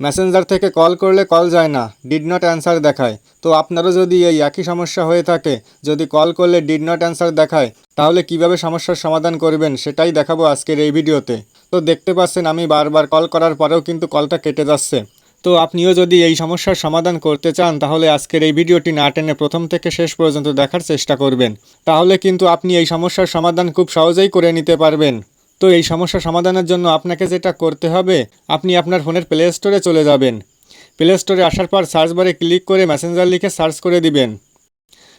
Messenger থেকে call করলে call যায় না ডিড নট অ্যান্সার দেখায়। তো আপনারও যদি এই একই সমস্যা হয়ে থাকে, যদি কল করলে ডিড নট অ্যান্সার দেখায়, তাহলে কীভাবে সমস্যার সমাধান করবেন সেটাই দেখাবো আজকের এই ভিডিওতে। তো দেখতে পাচ্ছেন আমি বারবার কল করার পরেও কিন্তু কলটা কেটে যাচ্ছে। তো আপনিও যদি এই সমস্যার সমাধান করতে চান, তাহলে আজকের এই ভিডিওটি না টেনে প্রথম থেকে শেষ পর্যন্ত দেখার চেষ্টা করবেন। তাহলে কিন্তু আপনি এই সমস্যার সমাধান খুব সহজেই করে নিতে পারবেন। তো এই সমস্যা সমাধানের জন্য আপনাকে যেটা করতে হবে, আপনি আপনার ফোনের প্লে স্টোরে চলে যাবেন। প্লে স্টোরে আসার পর সার্চ বারে ক্লিক করে মেসেঞ্জার লিখে সার্চ করে দিবেন।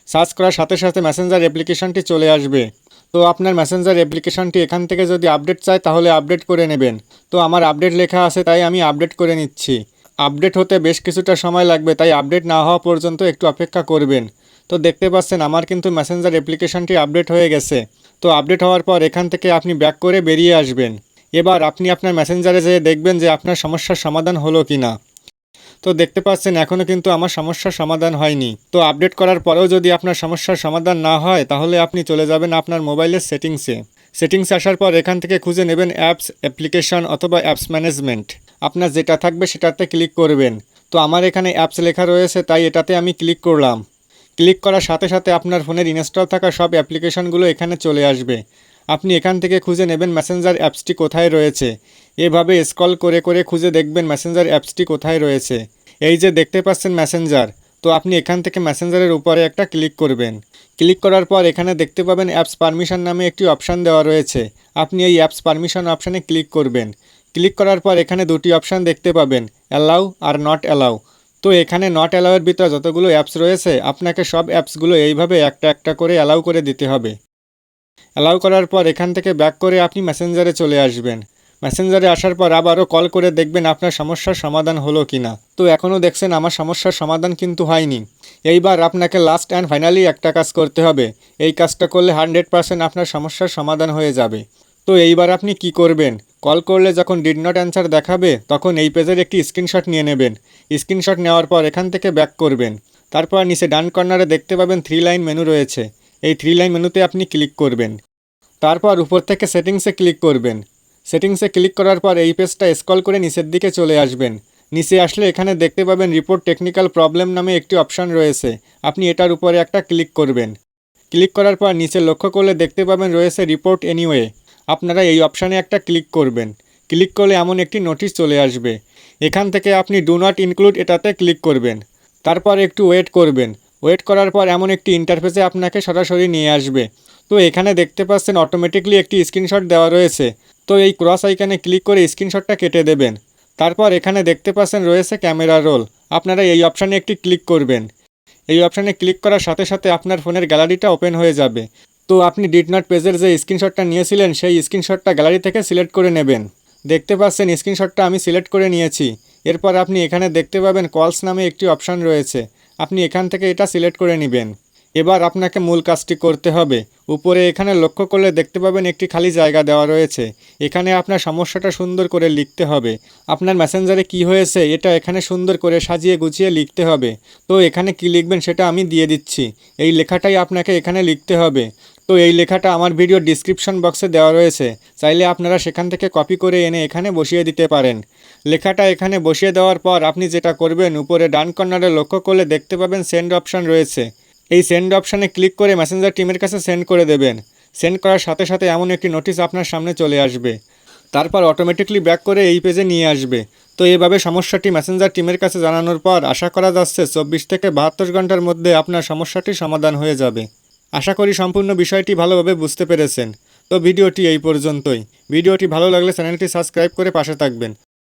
সার্চ করার সাথে সাথে মেসেঞ্জার অ্যাপ্লিকেশনটি চলে আসবে। তো আপনার মেসেঞ্জার অ্যাপ্লিকেশনটি এখান থেকে যদি আপডেট চায় তাহলে আপডেট করে নেবেন। তো আমার আপডেট লেখা আছে তাই আমি আপডেট করে নিচ্ছি। আপডেট হতে বেশ কিছুটা সময় লাগবে, তাই আপডেট না হওয়া পর্যন্ত একটু অপেক্ষা করবেন। তো দেখতে পাচ্ছেন আমার কিন্তু মেসেঞ্জার অ্যাপ্লিকেশনটি আপডেট হয়ে গেছে। তো আপডেট হওয়ার পর এখান থেকে আপনি ব্যাক করে বেরিয়ে আসবেন। এবার আপনি আপনার মেসেঞ্জারে যেয়ে দেখবেন যে আপনার সমস্যার সমাধান হলো কি না। তো দেখতে পাচ্ছেন এখনও কিন্তু আমার সমস্যার সমাধান হয়নি। তো আপডেট করার পরেও যদি আপনার সমস্যার সমাধান না হয়, তাহলে আপনি চলে যাবেন আপনার মোবাইলের সেটিংসে। সেটিংস আসার পর এখান থেকে খুঁজে নেবেন অ্যাপস, অ্যাপ্লিকেশন অথবা অ্যাপস ম্যানেজমেন্ট। আপনার যেটা থাকবে সেটাতে ক্লিক করবেন। তো আমার এখানে অ্যাপস লেখা রয়েছে, তাই এটাতে আমি ক্লিক করলাম। ক্লিক করার সাথে সাথে আপনার ফোনের ইনস্টল থাকা সব অ্যাপ্লিকেশনগুলো এখানে চলে আসবে। আপনি এখান থেকে খুঁজে নেবেন মেসেঞ্জার অ্যাপসটি কোথায় রয়েছে। এভাবে স্ক্রল করে করে খুঁজে দেখবেন মেসেঞ্জার অ্যাপসটি কোথায় রয়েছে। এই যে দেখতে পাচ্ছেন মেসেঞ্জার, তো আপনি এখান থেকে মেসেঞ্জারের উপরে একটা ক্লিক করবেন। ক্লিক করার পর এখানে দেখতে পাবেন অ্যাপস পারমিশন নামে একটি অপশান দেওয়া রয়েছে। আপনি এই অ্যাপস পারমিশন অপশানে ক্লিক করবেন। ক্লিক করার পর এখানে দুটি অপশান দেখতে পাবেন, অ্যালাউ আর নট অ্যালাউ। তো এখানে নট অ্যালাউয়ের ভিতরে যতগুলো অ্যাপস রয়েছে, আপনাকে সব অ্যাপসগুলো এইভাবে একটা একটা করে অ্যালাউ করে দিতে হবে। অ্যালাউ করার পর এখান থেকে ব্যাক করে আপনি মেসেঞ্জারে চলে আসবেন। মেসেঞ্জারে আসার পর আবারও কল করে দেখবেন আপনার সমস্যার সমাধান হলো কি না তো এখনও দেখছেন আমার সমস্যার সমাধান কিন্তু হয়নি। এইবার আপনাকে লাস্ট অ্যান্ড ফাইনালি একটা কাজ করতে হবে। এই কাজটা করলে হান্ড্রেড পারসেন্ট আপনার সমস্যার সমাধান হয়ে যাবে। তো এইবার আপনি কি করবেন? কল করলে যখন ডিড নট অ্যান্সার দেখাবে, তখন এই পেজের একটি স্ক্রিনশট নিয়ে নেবেন। স্ক্রিনশট নেওয়ার পর এখান থেকে ব্যাক করবেন। তারপর নিচে ডান কর্নারে দেখতে পাবেন থ্রি লাইন মেনু রয়েছে। এই থ্রি লাইন মেনুতে আপনি ক্লিক করবেন। তারপর উপর থেকে সেটিংসে ক্লিক করবেন। সেটিংসে ক্লিক করার পর এই পেজটা স্কল করে নিচের দিকে চলে আসবেন। নিচে আসলে এখানে দেখতে পাবেন রিপোর্ট টেকনিক্যাল প্রবলেম নামে একটি অপশান রয়েছে। আপনি এটার উপরে একটা ক্লিক করবেন। ক্লিক করার পর নিচে লক্ষ্য করলে দেখতে পাবেন রয়েছে রিপোর্ট এনিওয়ে আপনারা এই অপশানে একটা ক্লিক করবেন। ক্লিক করলে এমন একটি নোটিশ চলে আসবে। এখান থেকে আপনি ডু নট ইনক্লুড এটাতে ক্লিক করবেন। তারপর একটু ওয়েট করবেন। ওয়েট করার পর এমন একটি ইন্টারফেসে আপনাকে সরাসরি নিয়ে আসবে। তো এখানে দেখতে পাচ্ছেন অটোমেটিকলি একটি স্ক্রিনশট দেওয়া রয়েছে। তো এই ক্রস আইকানে ক্লিক করে স্ক্রিনশটটা কেটে দেবেন। তারপর এখানে দেখতে পাচ্ছেন রয়েছে ক্যামেরা রোল আপনারা এই অপশানে একটি ক্লিক করবেন। এই অপশানে ক্লিক করার সাথে সাথে আপনার ফোনের গ্যালারিটা ওপেন হয়ে যাবে। তো আপনি ডিড নট পেজের যে স্ক্রিনশটটা নিয়েছিলেন, সেই স্ক্রিনশটটা গ্যালারি থেকে সিলেক্ট করে নেবেন। দেখতে পাচ্ছেন স্ক্রিনশটটা আমি সিলেক্ট করে নিয়েছি। এরপর আপনি এখানে দেখতে পাবেন কলস নামে একটি অপশান রয়েছে। আপনি এখান থেকে এটা সিলেক্ট করে নেবেন। এবার আপনাকে মূল কাজটি করতে হবে। উপরে এখানে লক্ষ্য করলে দেখতে পাবেন একটি খালি জায়গা দেওয়া রয়েছে। এখানে আপনার সমস্যাটা সুন্দর করে লিখতে হবে। আপনার মেসেঞ্জারে কি হয়েছে, এটা এখানে সুন্দর করে সাজিয়ে গুছিয়ে লিখতে হবে। তো এখানে কি লিখবেন সেটা আমি দিয়ে দিচ্ছি। এই লেখাটাই আপনাকে এখানে লিখতে হবে। তো এই লেখাটা আমার ভিডিও ডিসক্রিপশন বক্সে দেওয়া রয়েছে। চাইলে আপনারা সেখান থেকে কপি করে এনে এখানে বসিয়ে দিতে পারেন। লেখাটা এখানে বসিয়ে দেওয়ার পর আপনি যেটা করবেন, উপরে ডান কর্নারে লক্ষ্য করলে দেখতে পাবেন সেন্ড অপশান রয়েছে। এই সেন্ড অপশানে ক্লিক করে মেসেঞ্জার টিমের কাছে সেন্ড করে দেবেন। সেন্ড করার সাথে সাথে এমন একটি নোটিশ আপনার সামনে চলে আসবে। তারপর অটোমেটিকলি ব্যাক করে এই পেজে নিয়ে আসবে। তো এভাবে সমস্যাটি মেসেঞ্জার টিমের কাছে জানানোর পর আশা করা যাচ্ছে চব্বিশ থেকে বাহাত্তর ঘণ্টার মধ্যে আপনার সমস্যাটি সমাধান হয়ে যাবে। আশা করি সম্পূর্ণ বিষয়টি ভালোভাবে বুঝতে পেরেছেন। তো ভিডিওটি এই পর্যন্তই। ভিডিওটি ভালো লাগলে চ্যানেলটি সাবস্ক্রাইব করে পাশে থাকবেন।